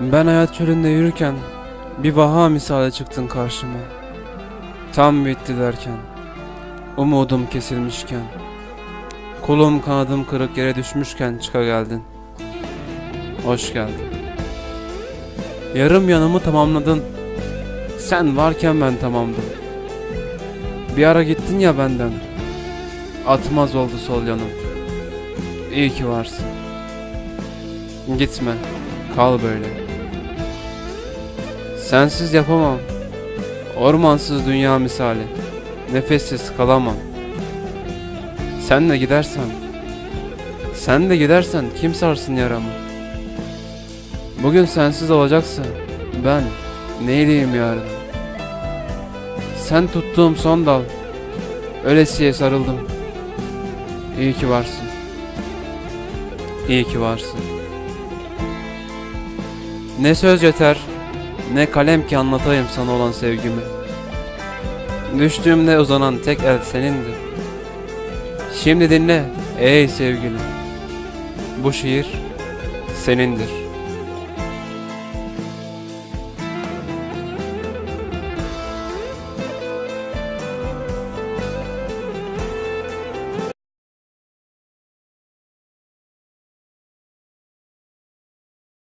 Ben hayat çölünde yürürken bir vaha misali çıktın karşıma. Tam bitti derken, umudum kesilmişken, kolum kanadım kırık yere düşmüşken çıka geldin. Hoş geldin. Yarım yanımı tamamladın. Sen varken ben tamamdım. Bir ara gittin ya benden. Atmaz oldu sol yanım. İyi ki varsın. Gitme. Kal böyle. Sensiz yapamam. Ormansız dünya misali. Nefessiz kalamam. Sen de gidersen. Sen de gidersen kim sarsın yaramı? Bugün sensiz olacaksa ben neyleyim yarın? Sen tuttuğum son dal. Ölesiye sarıldım. İyi ki varsın. İyi ki varsın. Ne söz yeter, ne kalem ki anlatayım sana olan sevgimi. Düştüğümde uzanan tek el senindi. Şimdi dinle ey sevgilim. Bu şiir senindir.